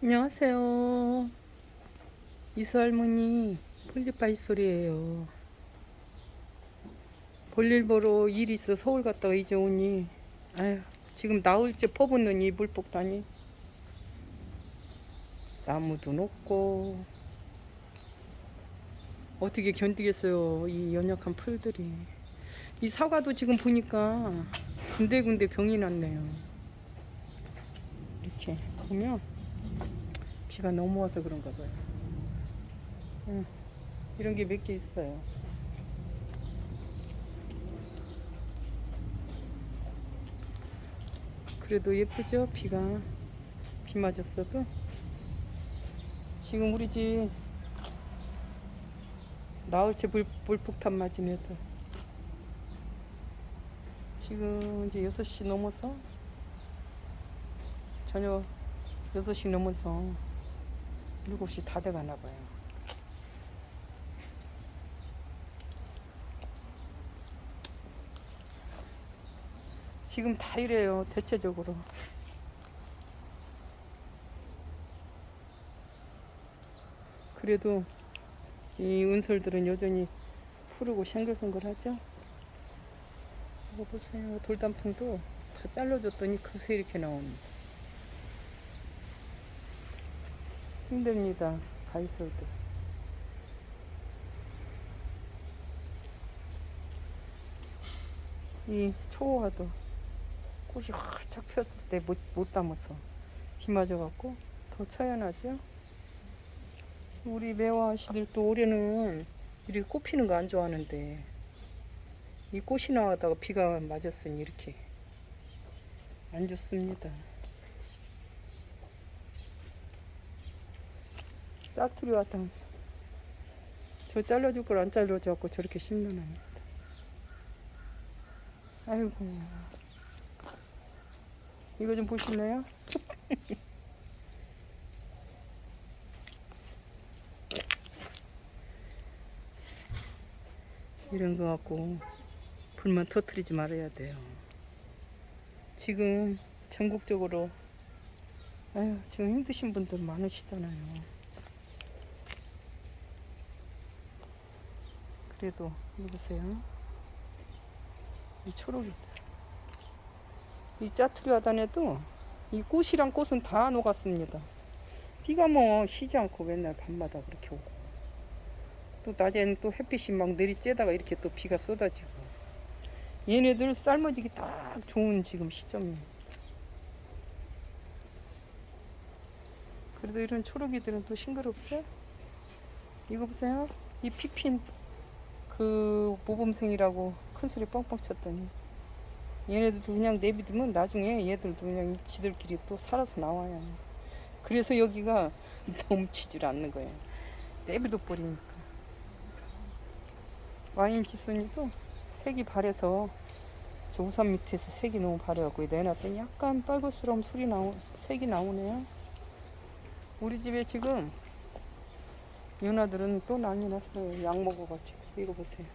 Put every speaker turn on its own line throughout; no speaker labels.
안녕하세요. 이수 할머니 폴리파이 소리예요. 볼일 보러 일 있어 서울 갔다가 이제 오니. 아휴 지금 나올째 퍼붓는 이 물폭탄이. 나무도 높고. 어떻게 견디겠어요 이 연약한 풀들이. 이 사과도 지금 보니까 군데군데 병이 났네요. 이렇게 보면 비가 너무 와서 그런가 봐요. 응, 이런 게 몇 개 있어요. 그래도 예쁘죠? 비가 비 맞았어도 지금 우리 집 나올채 불, 불폭탄 맞은 애들 지금 이제 6시 넘어서 저녁 6시 넘어서 7시 다 돼가나 봐요. 지금 다 이래요, 대체적으로. 그래도 이 은솔들은 여전히 푸르고 싱글싱글하죠? 이거 보세요. 돌단풍도 다 잘라줬더니 그새 이렇게 나옵니다. 힘듭니다. 가이솔들. 이 초호화도 꽃이 활짝 폈을 때 못 못 담아서 비 맞아갖고 더 처연하죠. 우리 매화씨들도 올해는 이렇게 꽃 피는 거 안 좋아하는데 이 꽃이 나왔다가 비가 맞았으니 이렇게 안 좋습니다. 짝투리 왔다. 저 잘라줄 걸 안 잘라줘갖고 저렇게 심는합니다. 아이고. 이거 좀 보실래요? 이런 거 갖고 불만 터트리지 말아야 돼요. 지금 전국적으로 아유, 지금 힘드신 분들 많으시잖아요. 그래도 보세요. 이 초록이. 이 짜투리 하단에도 이 꽃이랑 꽃은 다 녹았습니다. 비가 뭐 쉬지 않고 맨날 밤마다 그렇게 오고. 또 낮에는 또 햇빛이 막 내리쬐다가 이렇게 또 비가 쏟아지고. 얘네들 삶아지기 딱 좋은 지금 시점이에요. 그래도 이런 초록이들은 또 싱그럽죠? 이거 보세요. 이 피핀 그 모범생이라고 큰 소리 뻥뻥 쳤더니 얘네들도 그냥 내비두면 나중에 얘들도 그냥 지들끼리 또 살아서 나와요. 그래서 여기가 넘치질 않는 거예요. 내비둬 버리니까. 와인 기순이도 색이 바래서 저 우산 밑에서 색이 너무 바래갖고 내놨더니 약간 빨갛스러운 소리 나오 색이 나오네요. 우리 집에 지금 연아들은 또 난리 났어요. 약 먹어가지고. 이거 보세요.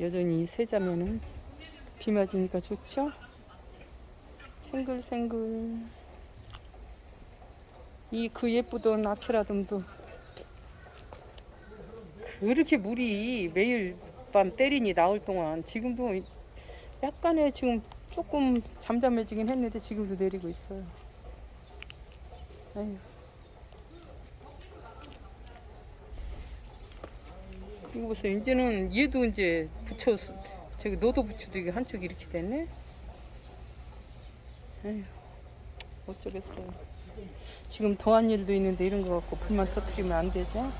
여전히 이 세자면은 비 맞으니까 좋죠? 생글생글. 이 그 예쁘던 아케라듬도 그렇게 물이 매일 밤 때리니 나올 동안 지금도 약간의 지금 조금 잠잠해지긴 했는데 지금도 내리고 있어요. 아유. 이거 보세요. 이제는 얘도 이제 붙여 저기 너도 붙여도 이게 한쪽이 이렇게 됐네. 아유. 어쩌겠어요. 지금 더한 일도 있는데 이런 거 갖고 불만 터뜨리면 안 되죠?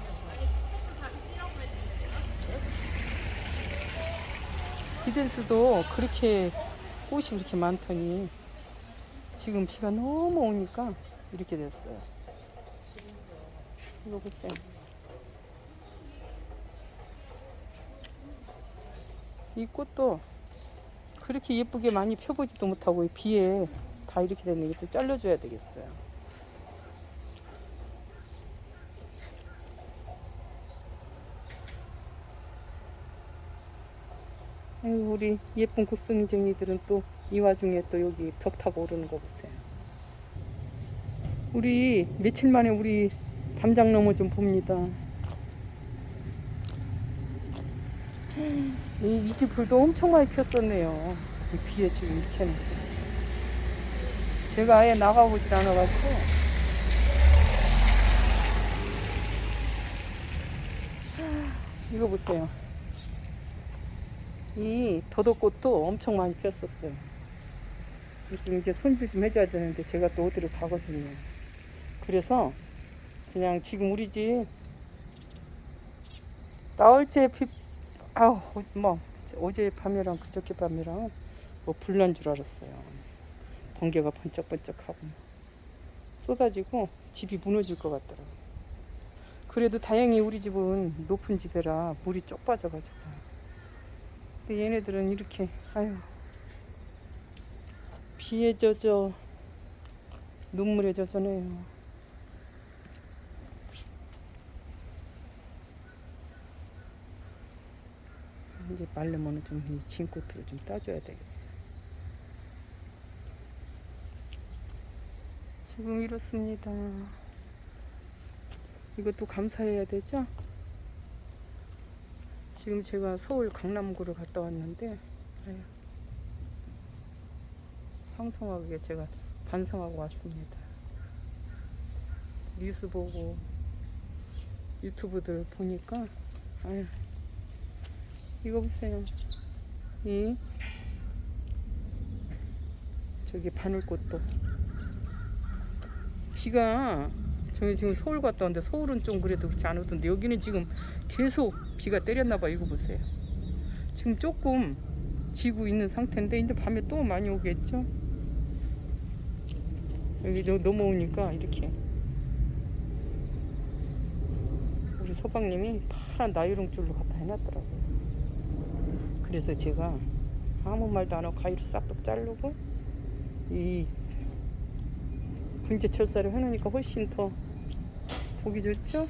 비덴스도 그렇게 꽃이 그렇게 많더니 지금 비가 너무 오니까 이렇게 됐어요. 이거 보세요. 이 꽃도 그렇게 예쁘게 많이 펴보지도 못하고 이 비에 다 이렇게 됐네. 이것도 잘라줘야 되겠어요. 아유, 우리 예쁜 곡성이쟁이들은 또 이 와중에 또 여기 벽 타고 오르는 거 보세요. 우리 며칠 만에 우리 담장 너머 좀 봅니다. 이 이집 불도 엄청 많이 폈었네요. 이 비에 지금 이렇게 해놨어. 제가 아예 나가보질 않아가지고. 이거 보세요. 이 더덕꽃도 엄청 많이 폈었어요. 지금 이제 손질 좀 해줘야 되는데 제가 또 어디로 가거든요. 그래서 그냥 지금 우리 집 나올째 피 아우 뭐 어제 밤이랑 그저께 밤이랑 뭐 불난 줄 알았어요. 번개가 번쩍번쩍하고 쏟아지고 집이 무너질 것 같더라고. 그래도 다행히 우리 집은 높은 집이라 물이 쪽 빠져가지고. 근데 얘네들은 이렇게 아유 비에 젖어 눈물에 젖어네요. 이제 말르면 좀이 진꽃으로 좀 따줘야 되겠어. 지금 이렇습니다. 이것도 감사해야 되죠? 지금 제가 서울 강남구를 갔다 왔는데 황성하게 제가 반성하고 왔습니다. 뉴스 보고 유튜브들 보니까 아유, 이거 보세요. 이 저기 바늘꽃도 비가 저희 지금 서울 갔다 왔는데 서울은 좀 그래도 그렇게 안 오던데 여기는 지금 계속 비가 때렸나 봐 이거 보세요. 지금 조금 지고 있는 상태인데 이제 밤에 또 많이 오겠죠? 여기 너- 넘어오니까 이렇게 우리 서방님이 파란 나이롱 줄로 갖다 해놨더라고요. 그래서 제가 아무 말도 안 하고 가위로 싹둑 자르고 이 분재 철사를 해놓으니까 훨씬 더 보기 좋죠?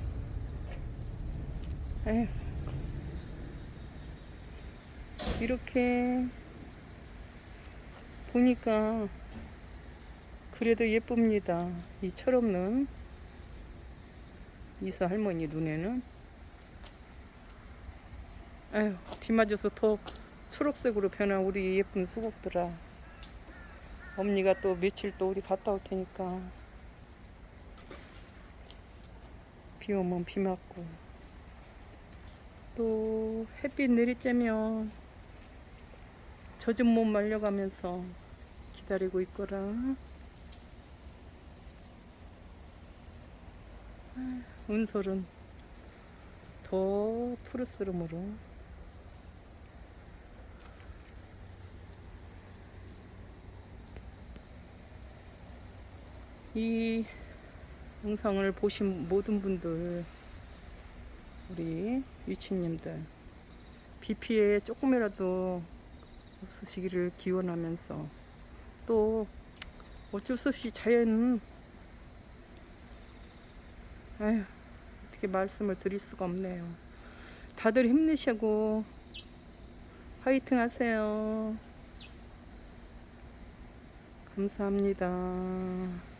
에휴. 이렇게 보니까 그래도 예쁩니다. 이 철없는 이사 할머니 눈에는 아유 비 맞아서 더 초록색으로 변한 우리 예쁜 수국들아 엄니가 또 며칠 또 우리 갔다 올 테니까. 비 오면 비 맞고. 또 햇빛 내리쬐면 젖은 몸 말려가면서 기다리고 있거라. 아, 은솔은 더 푸르스름으로 이 영상을 보신 모든 분들 우리 유치님들 비 피해 조금이라도 없으시기를 기원하면서 또 어쩔 수 없이 자연은 아휴 어떻게 말씀을 드릴 수가 없네요. 다들 힘내시고 화이팅 하세요. 감사합니다